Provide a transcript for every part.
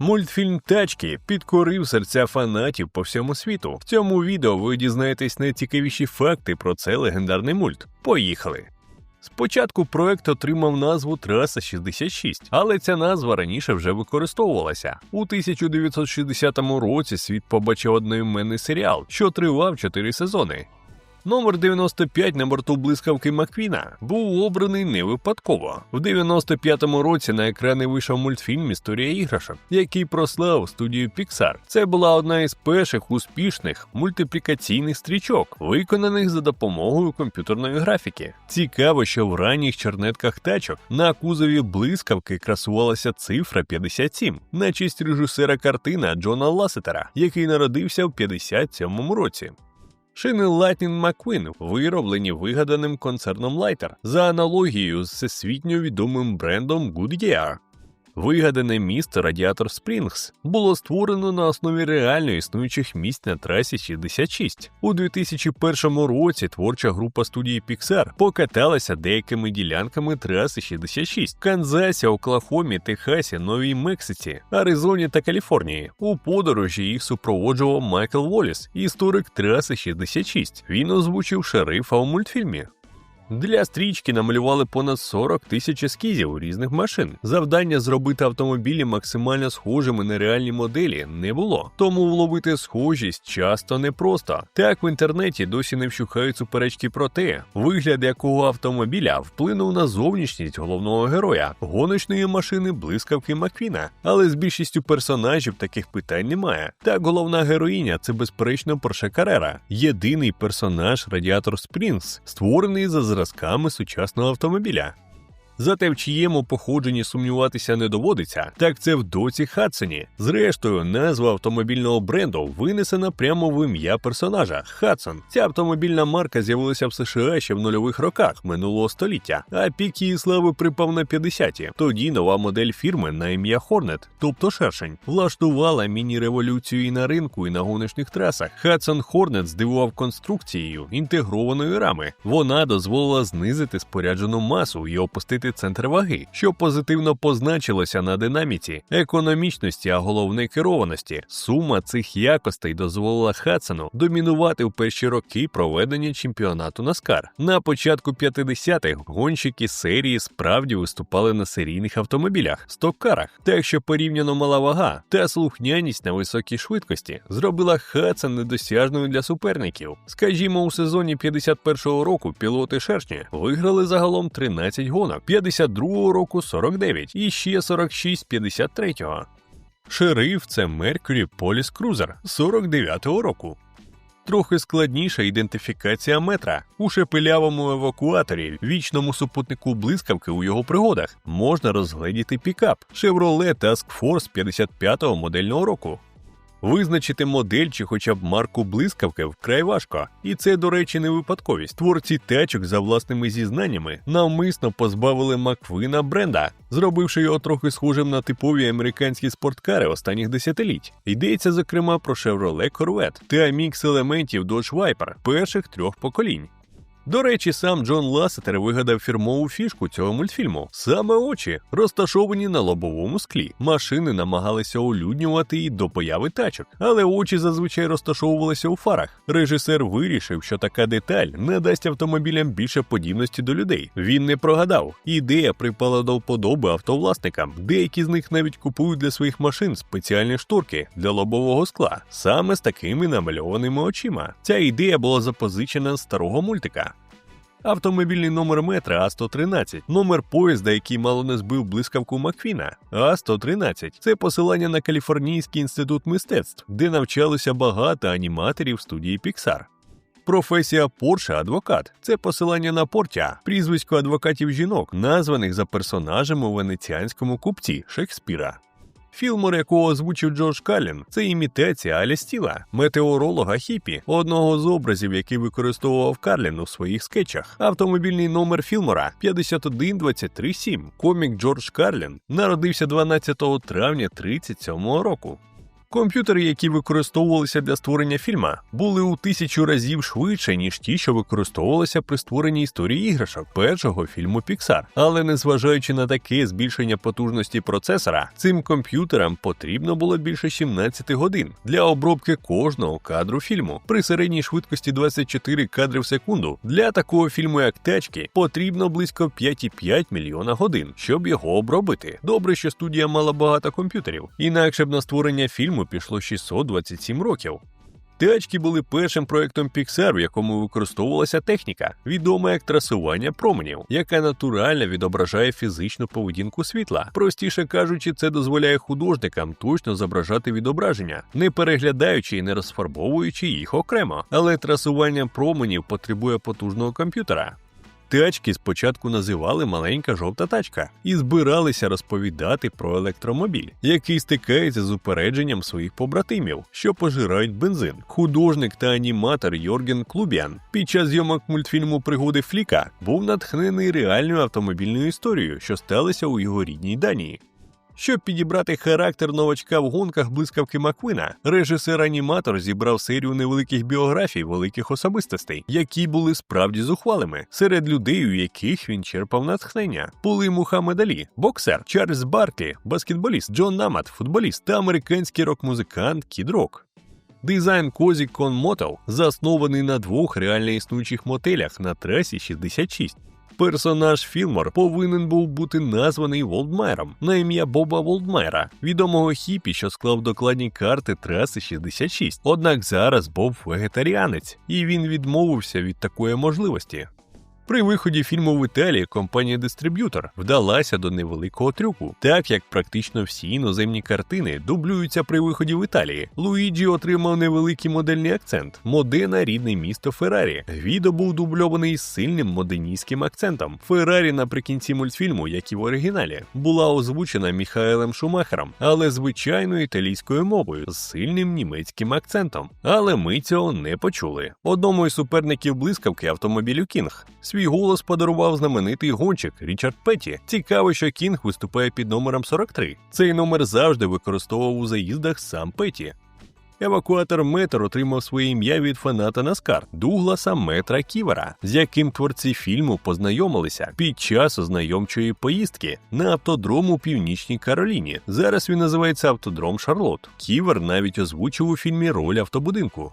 Мультфільм Тачки підкорив серця фанатів по всьому світу. В цьому відео ви дізнаєтесь найцікавіші факти про цей легендарний мульт. Поїхали! Спочатку проект отримав назву Траса 66, але ця назва раніше вже використовувалася. У 1960 році світ побачив одноіменний серіал, що тривав 4 сезони. Номер 95 на борту блискавки Маквіна був обраний не випадково. В 95-му році на екрани вийшов мультфільм Історія іграшок, який прослав студію Pixar. Це була одна із перших успішних мультиплікаційних стрічок, виконаних за допомогою комп'ютерної графіки. Цікаво, що в ранніх чернетках тачок на кузові блискавки красувалася цифра 57 на честь режисера картина Джона Ласетера, який народився в 57-му році. Шини Lightning McQueen вироблені вигаданим концерном Lighter за аналогією з всесвітньо відомим брендом Goodyear. Вигадане місто Радіатор Спрінгс було створено на основі реально існуючих місць на трасі 66. У 2001 році творча група студії Pixar покаталася деякими ділянками траси 66 в Канзасі, Оклахомі, Техасі, Новій Мексиці, Аризоні та Каліфорнії. У подорожі їх супроводжував Майкл Воліс, історик траси 66. Він озвучив шерифа у мультфільмі. Для стрічки намалювали понад 40 тисяч ескізів різних машин. Завдання зробити автомобілі максимально схожими на реальні моделі не було, тому вловити схожість часто непросто. Так в інтернеті досі не вщухають суперечки про те, вигляд якого автомобіля вплинув на зовнішність головного героя, гоночної машини блискавки Маквіна. Але з більшістю персонажів таких питань немає. Так головна героїня це безперечно Порше Карера, єдиний персонаж Радіатор Спрінгс, створений за зразками сучасного автомобіля. Зате в чиєму походженні сумніватися не доводиться, так це в доці Хадсоні. Зрештою, назва автомобільного бренду винесена прямо в ім'я персонажа Хадсон. Ця автомобільна марка з'явилася в США ще в нульових роках минулого століття, а пік її слави припав на 50-ті. Тоді нова модель фірми на ім'я Хорнет, тобто шершень, влаштувала міні-революцію і на ринку, і на гоночних трасах. Хадсон Хорнет здивував конструкцією інтегрованої рами. Вона дозволила знизити споряджену масу і опустити центр ваги, що позитивно позначилося на динаміці, економічності, а головне керованості. Сума цих якостей дозволила Хадсону домінувати в перші роки проведення чемпіонату Наскар. На початку 50-х гонщики серії справді виступали на серійних автомобілях, стоккарах, так що порівняно мала вага та слухняність на високій швидкості зробила Хадсон недосяжною для суперників. Скажімо, у сезоні 51-го року пілоти шершні виграли загалом 13 гонок. 52-го року 49 і ще 46 53-го. Шериф це Mercury Police Cruiser 49-го року. Трохи складніша ідентифікація метра у шепелявому евакуаторі, вічному супутнику блискавки у його пригодах, можна розгледіти пікап Chevrolet Task Force 55-го модельного року. Визначити модель чи хоча б марку блискавки вкрай важко, і це, до речі, не випадковість. Творці тачок за власними зізнаннями навмисно позбавили Маквина бренда, зробивши його трохи схожим на типові американські спорткари останніх десятиліть. Йдеться зокрема про Chevrolet Corvette та мікс елементів Dodge Viper перших трьох поколінь. До речі, сам Джон Ласетер вигадав фірмову фішку цього мультфільму. Саме очі, розташовані на лобовому склі. Машини намагалися улюднювати її до появи тачок, але очі зазвичай розташовувалися у фарах. Режисер вирішив, що така деталь не дасть автомобілям більше подібності до людей. Він не прогадав. Ідея припала до вподоби автовласникам. Деякі з них навіть купують для своїх машин спеціальні шторки для лобового скла, саме з такими намальованими очима. Ця ідея була запозичена з старого мультика. Автомобільний номер метра А113, номер поїзда, який мало не збив блискавку Макфіна. А113 це посилання на Каліфорнійський інститут мистецтв, де навчалося багато аніматорів студії Pixar. Професія Порше адвокат це посилання на портя, прізвисько адвокатів жінок, названих за персонажами у венеціанському купці Шекспіра. Філмор, якого озвучив Джордж Каллін, це імітація Аля Стіла, метеоролога Хіпі, одного з образів, який використовував Карлін у своїх скетчах. Автомобільний номер Філмора 51237. Комік Джордж Карлін народився 12 травня 37 року. Комп'ютери, які використовувалися для створення фільма, були у тисячу разів швидше, ніж ті, що використовувалися при створенні історії іграшок першого фільму Pixar. Але незважаючи на таке збільшення потужності процесора, цим комп'ютерам потрібно було більше 17 годин для обробки кожного кадру фільму при середній швидкості 24 кадри в секунду. Для такого фільму, як тачки, потрібно близько 5,5 мільйона годин, щоб його обробити. Добре, що студія мала багато комп'ютерів, інакше б на створення фільму пішло 627 років. Тачки були першим проектом Pixar, в якому використовувалася техніка, відома як трасування променів, яка натурально відображає фізичну поведінку світла. Простіше кажучи, це дозволяє художникам точно зображати відображення, не переглядаючи і не розфарбовуючи їх окремо. Але трасування променів потребує потужного комп'ютера. Тачки спочатку називали маленька жовта тачка і збиралися розповідати про електромобіль, який стикається з упередженням своїх побратимів, що пожирають бензин. Художник та аніматор Йорген Клубіан під час зйомок мультфільму Пригоди Фліка був натхнений реальною автомобільною історією, що сталася у його рідній Данії. Щоб підібрати характер новачка в гонках блискавки Маквина, режисер-аніматор зібрав серію невеликих біографій великих особистостей, які були справді зухвалими, серед людей, у яких він черпав натхнення. Були Мухаммед Алі, боксер, Чарльз Барклі, баскетболіст, Джон Намат, футболіст та американський рок-музикант Кід Рок. Дизайн Козі Конмотов заснований на двох реально існуючих мотелях на трасі 66. Персонаж Філмор повинен був бути названий Волдмайром на ім'я Боба Волдмайра, відомого хіпі, що склав докладні карти траси 66. Однак зараз Боб вегетаріанець, і він відмовився від такої можливості. При виході фільму в Італії компанія Дистриб'ютор вдалася до невеликого трюку, так як практично всі іноземні картини дублюються при виході в Італії. Луїджі отримав невеликий модельний акцент. Модена рідне місто Феррарі. Гвідо був дубльований з сильним моденійським акцентом. Феррарі наприкінці мультфільму, як і в оригіналі, була озвучена Міхаелем Шумахером, але звичайною італійською мовою з сильним німецьким акцентом. Але ми цього не почули. Одному із суперників блискавки автомобілю Кінг. Свій голос подарував знаменитий гонщик Річард Петті. Цікаво, що Кінг виступає під номером 43. Цей номер завжди використовував у заїздах сам Петті. Евакуатор Метр отримав своє ім'я від фаната Наскар Дугласа Метра Ківера, з яким творці фільму познайомилися під час ознайомчої поїздки на автодром у Північній Кароліні. Зараз він називається Автодром Шарлот. Ківер навіть озвучив у фільмі роль автобудинку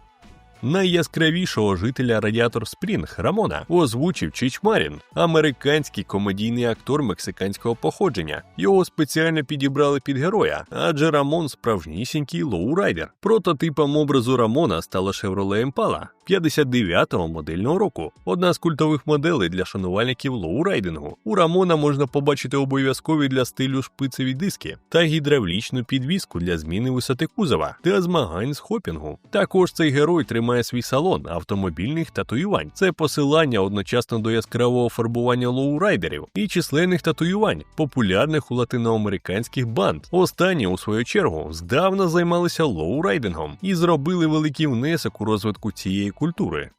найяскравішого жителя Радіатор Спрінг Рамона озвучив Чіч Марін, американський комедійний актор мексиканського походження. Його спеціально підібрали під героя, адже Рамон справжнісінький лоурайдер. Прототипом образу Рамона стала Chevrolet Impala 59-го модельного року. Одна з культових моделей для шанувальників лоурайдингу. У Рамона можна побачити обов'язкові для стилю шпицеві диски та гідравлічну підвіску для зміни висоти кузова та змагань з хопінгу. Також цей герой тримає свій салон автомобільних татуювань. Це посилання одночасно до яскравого фарбування лоурайдерів і численних татуювань, популярних у латиноамериканських банд. Останні, у свою чергу, здавна займалися лоурайдингом і зробили великий внесок у розвитку цієї культури.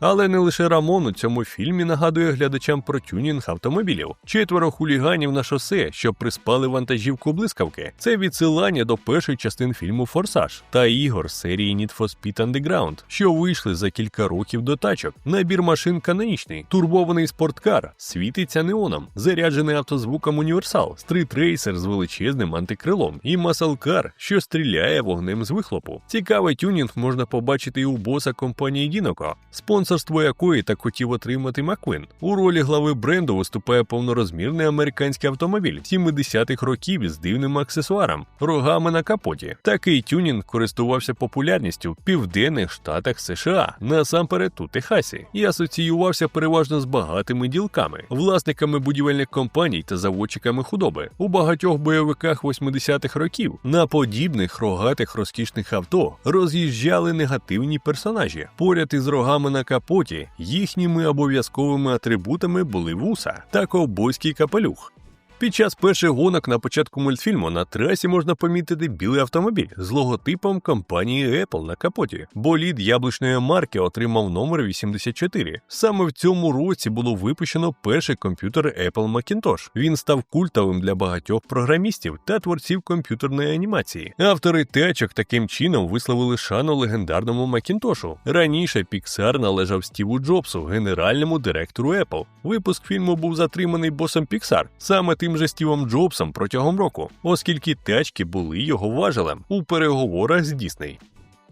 Але не лише Рамон у цьому фільмі нагадує глядачам про тюнінг автомобілів. Четверо хуліганів на шосе, що приспали вантажівку блискавки. Це відсилання до першої частин фільму Форсаж та ігор серії Need for Speed Underground, що вийшли за кілька років до тачок. Набір машин канонічний, турбований спорткар, світиться неоном, заряджений автозвуком універсал, стритрейсер з величезним антикрилом і маселкар, що стріляє вогнем з вихлопу. Цікавий тюнінг можна побачити і у боса компанії Діноко. Спонсор спонсорство якої так хотів отримати Маквин. У ролі глави бренду виступає повнорозмірний американський автомобіль 70-х років із дивним аксесуаром, рогами на капоті. Такий тюнінг користувався популярністю в південних штатах США, насамперед у Техасі, і асоціювався переважно з багатими ділками, власниками будівельних компаній та заводчиками худоби. У багатьох бойовиках 80-х років на подібних рогатих розкішних авто роз'їжджали негативні персонажі поряд із рогами на капоті капоті їхніми обов'язковими атрибутами були вуса та ковбойський капелюх. Під час перших гонок на початку мультфільму на трасі можна помітити білий автомобіль з логотипом компанії Apple на капоті. Болід яблучної марки отримав номер 84. Саме в цьому році було випущено перший комп'ютер Apple Macintosh. Він став культовим для багатьох програмістів та творців комп'ютерної анімації. Автори течок таким чином висловили шану легендарному Макінтошу. Раніше Pixar належав Стіву Джобсу, генеральному директору Apple. Випуск фільму був затриманий босом Pixar, саме тим же Стівом Джобсом протягом року, оскільки тачки були його важелем у переговорах з Дісней.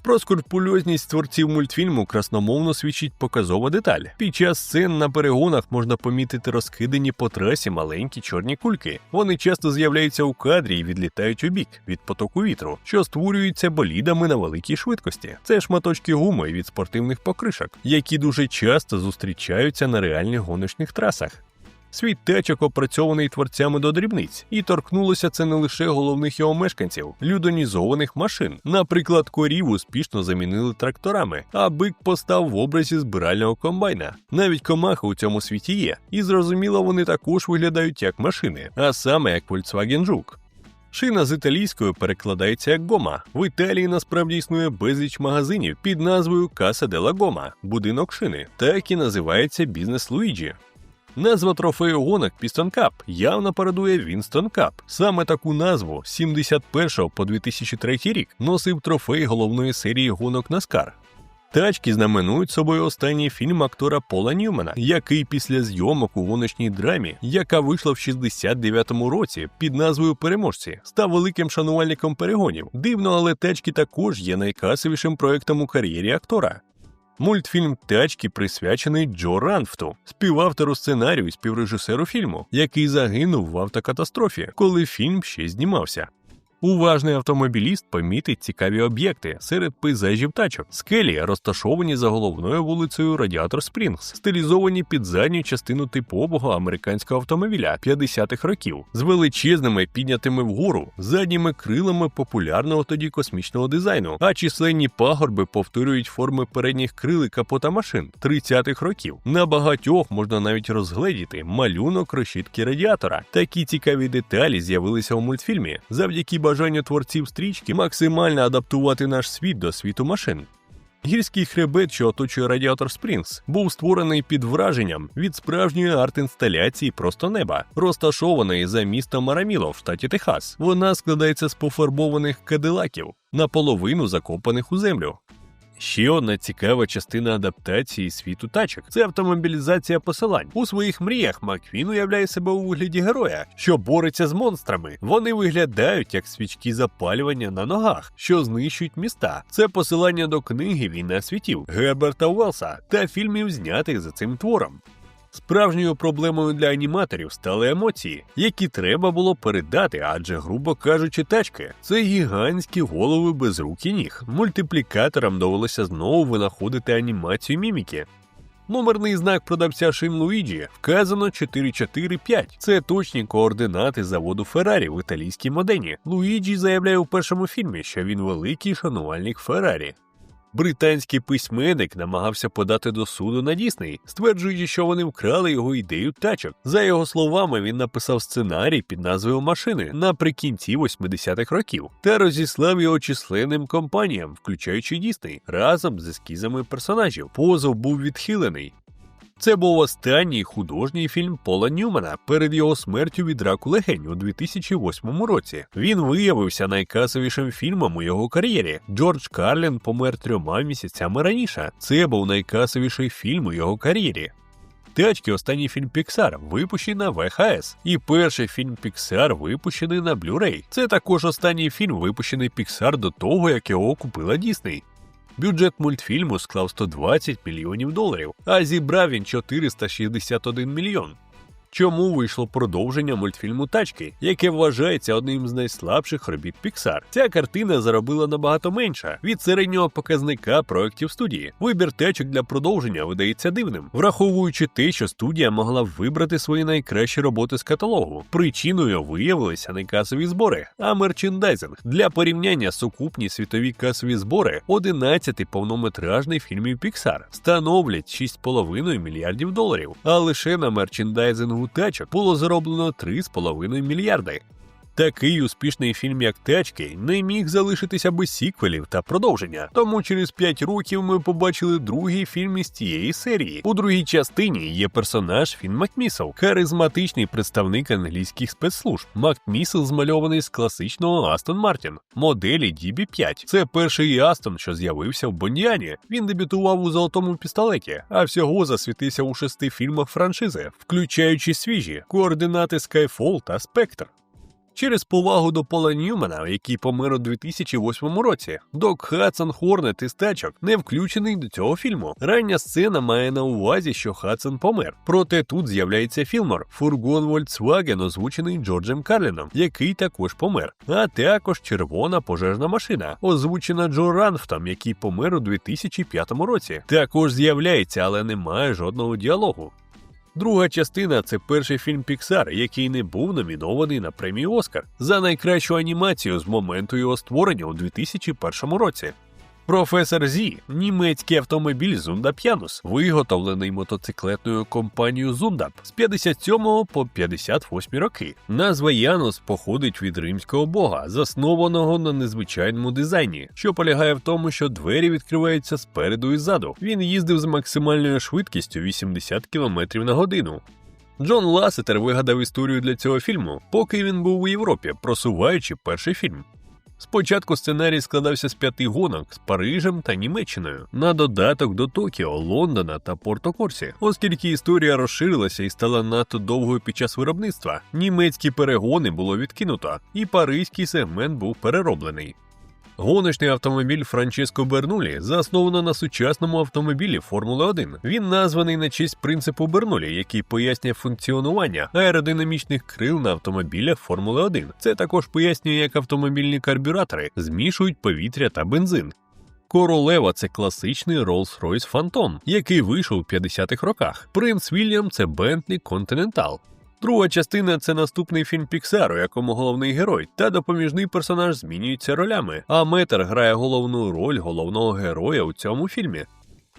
Про скрупульозність творців мультфільму красномовно свідчить показова деталь. Під час сцен на перегонах можна помітити розкидані по трасі маленькі чорні кульки. Вони часто з'являються у кадрі і відлітають у бік від потоку вітру, що створюються болідами на великій швидкості. Це шматочки гуми від спортивних покришок, які дуже часто зустрічаються на реальних гоночних трасах. Світ течок опрацьований творцями до дрібниць, і торкнулося це не лише головних його мешканців, людонізованих машин. Наприклад, корів успішно замінили тракторами, а бик постав в образі збирального комбайна. Навіть комахи у цьому світі є, і зрозуміло, вони також виглядають як машини, а саме як Volkswagen Жук. Шина з італійською перекладається як гома. В Італії насправді існує безліч магазинів під назвою Каса де ла Гома будинок шини, так і називається бізнес Луїджі. Назва трофею гонок Piston Cup явно парадує Вінстон Cup. Саме таку назву з 71 по 2003 рік носив трофей головної серії гонок Наскар. Тачки знаменують собою останній фільм актора Пола Ньюмана, який після зйомок у гоночній драмі, яка вийшла в 69-му році під назвою Переможці, став великим шанувальником перегонів. Дивно, але тачки також є найкасовішим проектом у кар'єрі актора. Мультфільм Тачки присвячений Джо Ранфту, співавтору сценарію і співрежисеру фільму, який загинув в автокатастрофі, коли фільм ще знімався. Уважний автомобіліст помітить цікаві об'єкти серед пейзажів тачок, скелі, розташовані за головною вулицею Радіатор Спрінгс, стилізовані під задню частину типового американського автомобіля 50-х років, з величезними піднятими вгору, задніми крилами популярного тоді космічного дизайну, а численні пагорби повторюють форми передніх крил і капота машин 30-х років. На багатьох можна навіть розгледіти малюнок решітки радіатора. Такі цікаві деталі з'явилися у мультфільмі завдяки бажанню творців стрічки максимально адаптувати наш світ до світу машин. Гірський хребет, що оточує Радіатор Спрінгс, був створений під враженням від справжньої арт-інсталяції просто неба, розташованої за містом Мараміло в штаті Техас. Вона складається з пофарбованих кадилаків, наполовину закопаних у землю. Ще одна цікава частина адаптації світу тачок це автомобілізація посилань. У своїх мріях Маквін уявляє себе у вигляді героя, що бореться з монстрами. Вони виглядають як свічки запалювання на ногах, що знищують міста. Це посилання до книги Війна світів Герберта Уелса та фільмів, знятих за цим твором. Справжньою проблемою для аніматорів стали емоції, які треба було передати, адже, грубо кажучи, тачки це гігантські голови без рук і ніг. Мультиплікаторам довелося знову винаходити анімацію міміки. Номерний знак продавця шин Луїджі вказано 445. Це точні координати заводу Феррарі в італійській модені. Луїджі заявляє у першому фільмі, що він великий шанувальник Феррарі. Британський письменник намагався подати до суду на Дісней, стверджуючи, що вони вкрали його ідею тачок. За його словами, він написав сценарій під назвою Машини наприкінці 80-х років та розіслав його численним компаніям, включаючи Дісней, разом з ескізами персонажів. Позов був відхилений. Це був останній художній фільм Пола Ньюмана перед його смертю від раку легень у 2008 році. Він виявився найкасовішим фільмом у його кар'єрі. Джордж Карлін помер трьома місяцями раніше. Це був найкасовіший фільм у його кар'єрі. Тачки останній фільм Pixar випущений на ВХС, і перший фільм Pixar випущений на Blu-ray. Це також останній фільм, випущений Pixar до того, як його купила Дісней. Бюджет мультфільму склав 120 мільйонів доларів, а зібрав він 461 мільйон. Чому вийшло продовження мультфільму Тачки, яке вважається одним з найслабших робіт Pixar? Ця картина заробила набагато менше від середнього показника проєктів студії. Вибір тачок для продовження видається дивним, враховуючи те, що студія могла вибрати свої найкращі роботи з каталогу. Причиною виявилися не касові збори, а мерчендайзинг. Для порівняння сукупні світові касові збори 11 повнометражних фільмів Pixar становлять 6,5 мільярдів доларів, а лише на мерчендайзингу маркетингу тачок було зароблено 3,5 мільярди. Такий успішний фільм, як Тачки, не міг залишитися без сіквелів та продовження. Тому через 5 років ми побачили другий фільм із цієї серії. У другій частині є персонаж Фін Макмісел, харизматичний представник англійських спецслужб. Макмісел змальований з класичного Астон Мартін, моделі DB5. Це перший Астон, що з'явився в Бондіані. Він дебютував у золотому пістолеті, а всього засвітився у шести фільмах франшизи, включаючи свіжі координати Skyfall та Спектр. Через повагу до Пола Ньюмана, який помер у 2008 році, Док Хадсон Хорнет із тачок не включений до цього фільму. Рання сцена має на увазі, що Хадсон помер. Проте тут з'являється Філмор, фургон Volkswagen, озвучений Джорджем Карліном, який також помер. А також червона пожежна машина, озвучена Джо Ранфтом, який помер у 2005 році. Також з'являється, але не має жодного діалогу. Друга частина це перший фільм Піксар, який не був номінований на премію Оскар за найкращу анімацію з моменту його створення у 2001 році. Професор Зі німецький автомобіль Зунда П'янус, виготовлений мотоциклетною компанією Зундап з 57 по 58 роки. Назва Янус походить від римського бога, заснованого на незвичайному дизайні, що полягає в тому, що двері відкриваються спереду і ззаду. Він їздив з максимальною швидкістю 80 км на годину. Джон Ласетер вигадав історію для цього фільму, поки він був у Європі, просуваючи перший фільм. Спочатку сценарій складався з п'яти гонок з Парижем та Німеччиною на додаток до Токіо, Лондона та Порто-Корсі. Оскільки історія розширилася і стала надто довгою під час виробництва, німецькі перегони було відкинуто, і паризький сегмент був перероблений. Гоночний автомобіль Франческо Бернулі засновано на сучасному автомобілі Формули 1. Він названий на честь принципу Бернулі, який пояснює функціонування аеродинамічних крил на автомобілях Формули 1. Це також пояснює, як автомобільні карбюратори змішують повітря та бензин. Королева це класичний Rolls-Royce Phantom, який вийшов у 50-х роках. Принц Вільям це Bentley Continental. Друга частина це наступний фільм Піксар, у якому головний герой та допоміжний персонаж змінюються ролями, а Метр грає головну роль головного героя у цьому фільмі.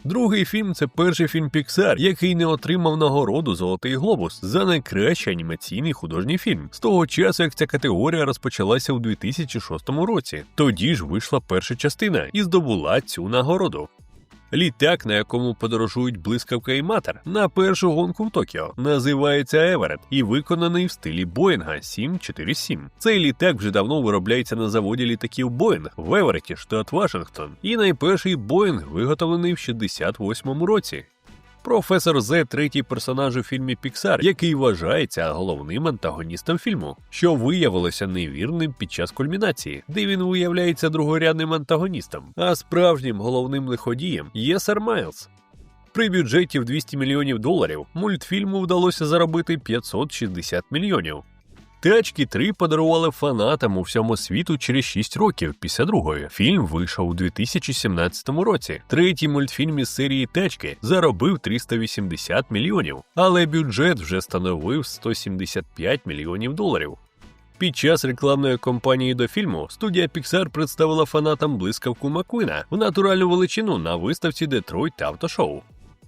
Другий фільм це перший фільм Піксар, який не отримав нагороду Золотий глобус за найкращий анімаційний художній фільм з того часу, як ця категорія розпочалася у 2006 році. Тоді ж вийшла перша частина і здобула цю нагороду. Літак, на якому подорожують блискавка і матер, на першу гонку в Токіо, називається Еверет і виконаний в стилі Боїнга 747. Цей літак вже давно виробляється на заводі літаків Боїнг в Евереті, штат Вашингтон, і найперший Боїнг виготовлений в 68-му році. Професор З третій персонаж у фільмі Піксар, який вважається головним антагоністом фільму, що виявилося невірним під час кульмінації, де він виявляється другорядним антагоністом, а справжнім головним лиходієм є Сер Майлз. При бюджеті в 200 мільйонів доларів мультфільму вдалося заробити 560 мільйонів. Тачки 3 подарували фанатам у всьому світу через 6 років після другої. Фільм вийшов у 2017 році. Третій мультфільм із серії Тачки заробив 380 мільйонів, але бюджет вже становив 175 мільйонів доларів. Під час рекламної кампанії до фільму студія Pixar представила фанатам блискавку Маквіна в натуральну величину на виставці Детройт Автошоу.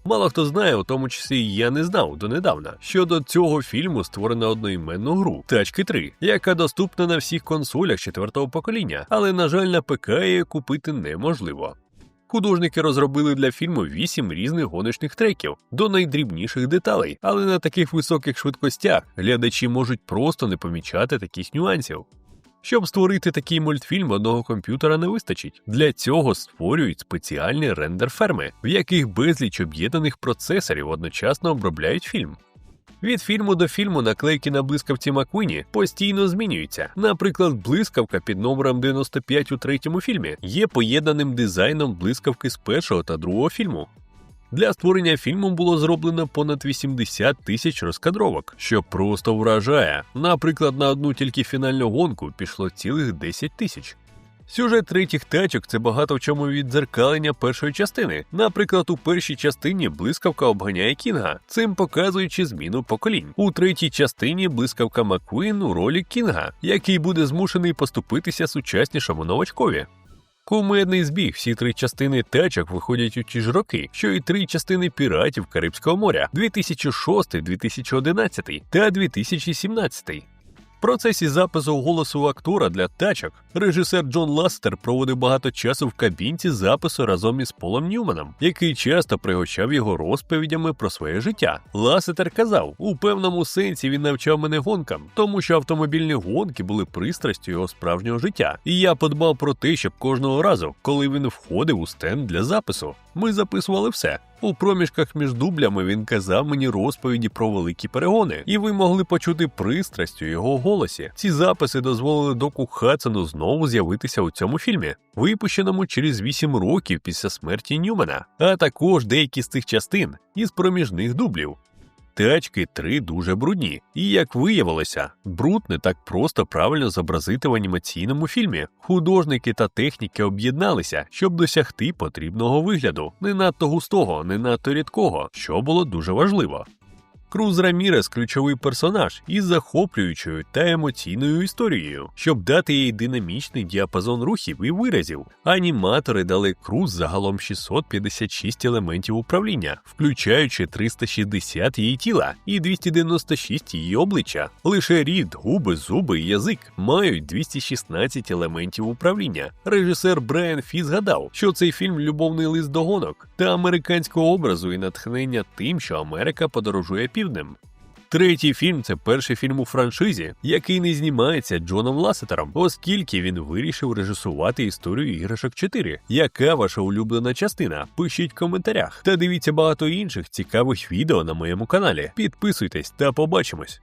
Мало хто знає, у тому числі і я не знав донедавна, що до цього фільму створено одноіменну гру Тачки 3, яка доступна на всіх консолях четвертого покоління, але, на жаль, на ПК її купити неможливо. Художники розробили для фільму вісім різних гоночних треків до найдрібніших деталей, але на таких високих швидкостях глядачі можуть просто не помічати таких нюансів. Щоб створити такий мультфільм, одного комп'ютера не вистачить. Для цього створюють спеціальні рендер-ферми, в яких безліч об'єднаних процесорів одночасно обробляють фільм. Від фільму до фільму наклейки на блискавці Маквіні постійно змінюються. Наприклад, блискавка під номером 95 у третьому фільмі є поєднаним дизайном блискавки з першого та другого фільму. Для створення фільму було зроблено понад 80 тисяч розкадровок, що просто вражає. Наприклад, на одну тільки фінальну гонку пішло цілих 10 тисяч. Сюжет третіх тачок це багато в чому віддзеркалення першої частини. Наприклад, у першій частині блискавка обганяє Кінга, цим показуючи зміну поколінь. У третій частині блискавка Маккуін у ролі Кінга, який буде змушений поступитися сучаснішому новачкові. Кумедний збіг, всі три частини тачок виходять у ті ж роки, що й три частини піратів Карибського моря 2006, 2011 та 2017. Процесі запису голосу актора для тачок режисер Джон Ластер проводив багато часу в кабінці запису разом із Полом Ньюманом, який часто пригощав його розповідями про своє життя. Ластер казав, у певному сенсі він навчав мене гонкам, тому що автомобільні гонки були пристрастю його справжнього життя. І я подбав про те, щоб кожного разу, коли він входив у стенд для запису, ми записували все. У проміжках між дублями він казав мені розповіді про великі перегони, і ви могли почути пристрасть у його голосі. Ці записи дозволили доку Хадсону знову з'явитися у цьому фільмі, випущеному через 8 років після смерті Ньюмена, а також деякі з цих частин із проміжних дублів. Тачки три дуже брудні, і як виявилося, бруд не так просто правильно зобразити в анімаційному фільмі. Художники та техніки об'єдналися, щоб досягти потрібного вигляду, не надто густого, не надто рідкого, що було дуже важливо. Круз Рамірес ключовий персонаж із захоплюючою та емоційною історією, щоб дати їй динамічний діапазон рухів і виразів. Аніматори дали Круз загалом 656 елементів управління, включаючи 360 її тіла і 296 її обличчя. Лише рід, губи, зуби і язик мають 216 елементів управління. Режисер Брайан Фі згадав, що цей фільм любовний лист до гонок та американського образу і натхнення тим, що Америка подорожує півднем. Третій фільм це перший фільм у франшизі, який не знімається Джоном Ласетером, оскільки він вирішив режисувати історію іграшок 4. Яка ваша улюблена частина? Пишіть в коментарях та дивіться багато інших цікавих відео на моєму каналі. Підписуйтесь та побачимось!